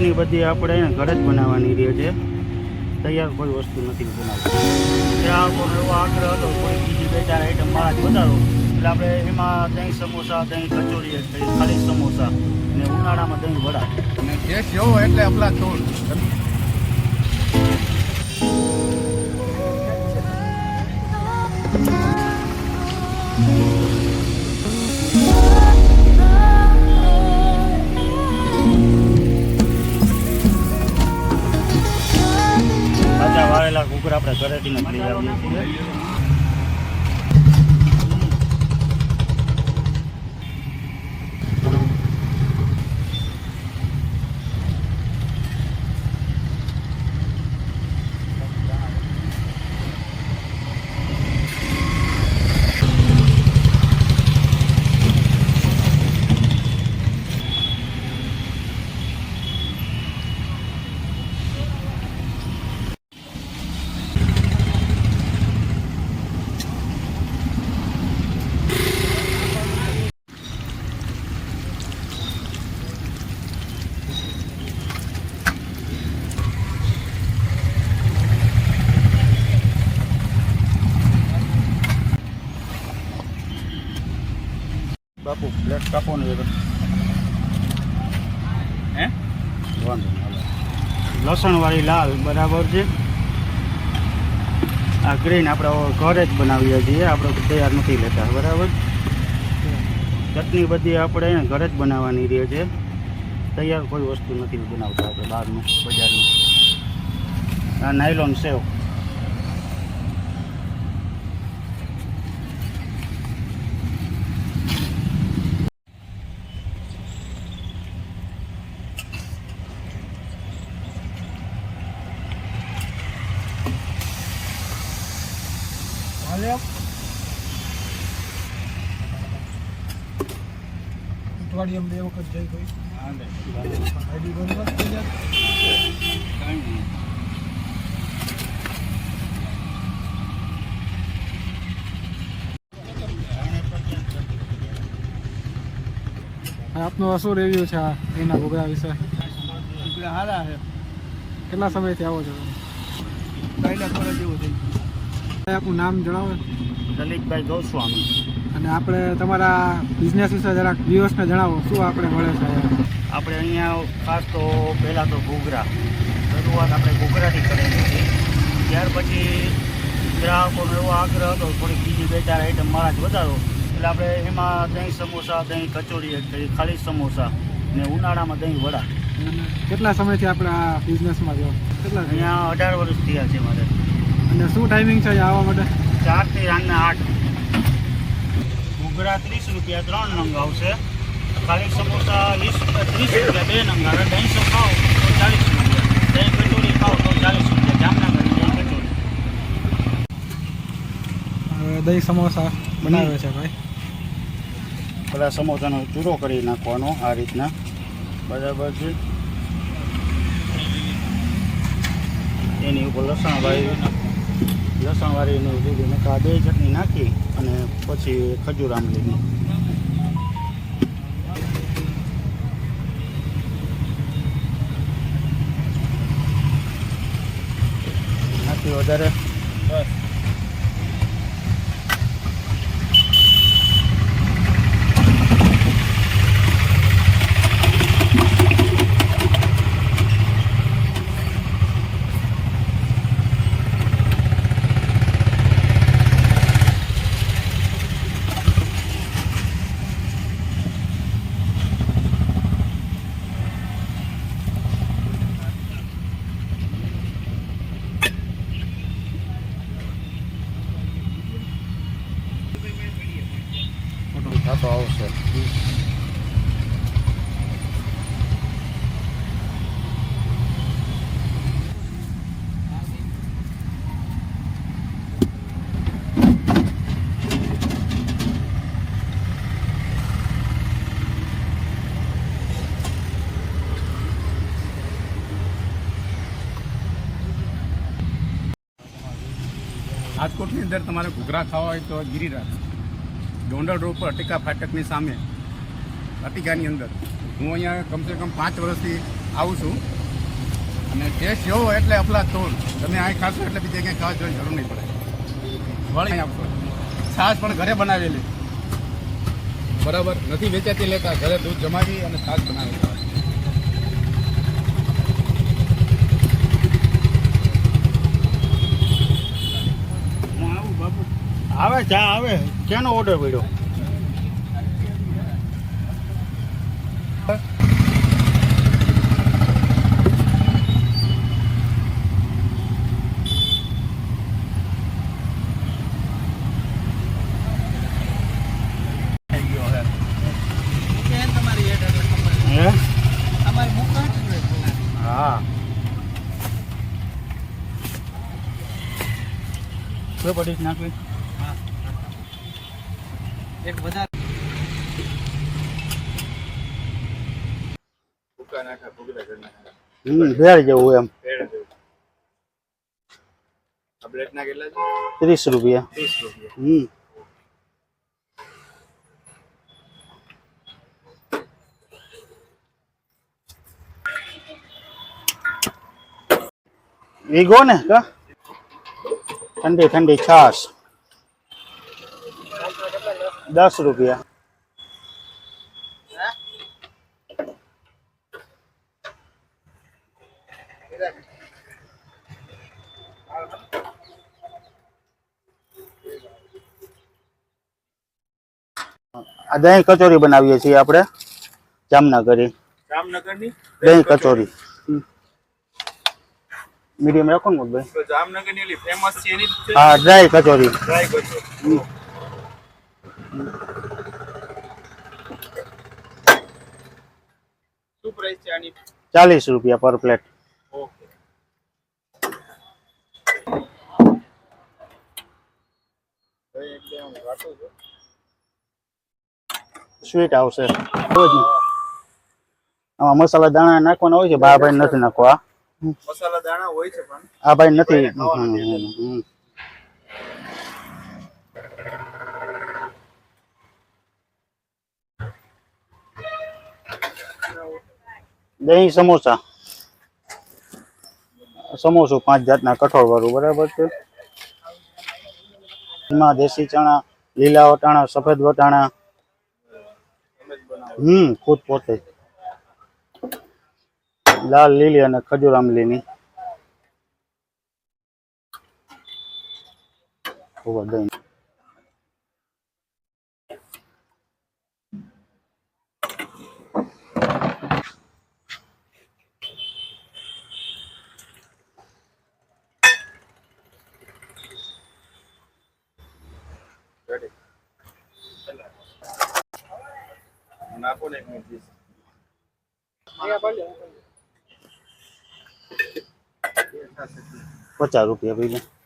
ની બધી આપણે ઘરે જ બનાવવાની રહે છે. તૈયાર કોઈ વસ્તુ નથી બનાવતી. ગ્રાહકોનો એવો આગ્રહ હતો, કોઈ બીજી બે ચાર આઈટમ મારા જ વધારો. એટલે આપણે એમાં દહીં સમોસા, દહીં કચોરી ખાલી સમોસા ને ઉનાળામાં દહીં વડા. અને ટેસ્ટ જોવો એટલે આપણા તાજા જ લઈ આવીએ છીએ. બાપુ પ્લેટ કાપો ને જરા. હે? વાંધો. લસણવાળી લાલ બરાબર છે. આ ગ્રીન આપણે ઘરે જ બનાવીએ છીએ, આપણે તૈયાર નથી લેતા, બરાબર? ચટણી બધી આપણે ઘરે જ બનાવવાની રહે છે. તૈયાર કોઈ વસ્તુ નથી બનાવતા આપણે બહારનું, બજારનું. આ નાયલોન સેવ. અઠવાડિયામાં બે વખત જઈ ગઈ. આઈડી બરોબર થઈ જાય. આપનો શું રિવ્યુ છે આ એના ઘૂઘરા વિશે. હારા છે. કેટલા સમયથી આવો છો પહેલા પર જેવું થઈ આપનું નામ જણાવો. લલિતભાઈ ગૌસ્વામી. અને આપણે તમારા બિઝનેસ વિશે જરાક દિવસને જણાવો શું આપણે મળે છે? આપણે અહીંયા ખાસ તો પહેલાં તો ઘૂઘરા. શરૂઆત આપણે ઘૂઘરાથી કરેલી હતી. ત્યાર પછી ગ્રાહકોનો એવો આગ્રહ હતો થોડીક બીજી બે ચાર આઈટમ મારા જ વધારો. એટલે આપણે એમાં દહીં સમોસા દહીં કચોરી થઈ ખાલી સમોસા ને ઉનાળામાં દહીં વડા. કેટલા સમયથી આપણે આ બિઝનેસમાં જો કેટલા અહીંયા અઢાર વર્ષ થયા છે મારે. અને શું ટાઈમિંગ છે આવવા માટે? ચારથી રાતના આઠ. ઘૂઘરા ત્રીસ રૂપિયા ત્રણ નંગ આવશે. ખાલી સમોસા વીસ ત્રીસ રૂપિયા બે નંગ આવે. દહીં સો ખાઓ તો ચાલીસ રૂપિયા. દહીં કચોરી ખાવ તો ચાલીસ રૂપિયા. જામનગર દહીં કચોરી હવે દહીં સમોસા બનાવે છે ભાઈ. પેલા સમોસાનો ચૂરો કરી નાખવાનો આ રીતના. બરાબર છે. એની ઉપર લસણવાળી લસણવાળીની લીધી મેં આ ચટણી નાખી અને પછી ખજૂર આંબલીની નાખી વધારે. થતો આવશે રાજકોટની અંદર તમારે ઘૂઘરા ખાવા હોય તો ગિરિરાજ. ગોંડલ રોડ પર અટિકા ફાટકની સામે અટિકાની અંદર. હું અહીંયા કમસે કમ પાંચ વર્ષથી આવું છું. અને ટેસ્ટ જોવો એટલે અપલા તોડ તમે અહીં ખાશો એટલે બીજે ક્યાંય ખાવા જવાની જરૂર નહીં પડે. વળી. આપશો છાશ પણ ઘરે બનાવેલી. બરાબર. નથી વેચાતી લેતા. ઘરે દૂધ જમાવી અને છાશ બનાવેલી. આવે ચા આવે. કેનો ઓર્ડર પડ્યો? હે? પડી નાખવી? એક બજાર હમ ભેળ જેવું એમ. પેડ જેવું. આ બ્લેકના કેટલા છે? ત્રીસ રૂપિયા. ત્રીસ રૂપિયા. હમ. વીગો ને કા? ઠંડી ઠંડી છાશ. દસ રૂપિયા. આ દહીં કચોરી બનાવીએ છીએ આપણે જામનગરી. જામનગરની? દહીં કચોરી. મીડિયમ રાખો ને ભાઈ. જામનગરની ફેમસ છે એની હા ડ્રાય કચોરી. ટ્રાય કરજો શું પ્રાઇસ છે આની? ચાલીસ રૂપિયા પર પ્લેટ ઓકે. સ્વીટ આવશે. આમાં મસાલા દાણા નાખવાના હોય છે બા ભાઈ નથી નાખવા. મસાલા દાણા હોય છે પણ. આ ભાઈ નથી એને ખાવાના હમ, છે. હમ, હમ. દહીં, સમોસા. સમોસું પાંચ જાતના કઠોળ વાળું, બરાબર છે? એમાં દેશી ચણા, લીલા વટાણા, સફેદ વટાણા. હમ, ખુદ પોતે. લાલ, લીલી અને ખજૂર આંબલીની દહીં. નાખો ને એક મિનિટ પચાસ રૂપિયા ભાઈ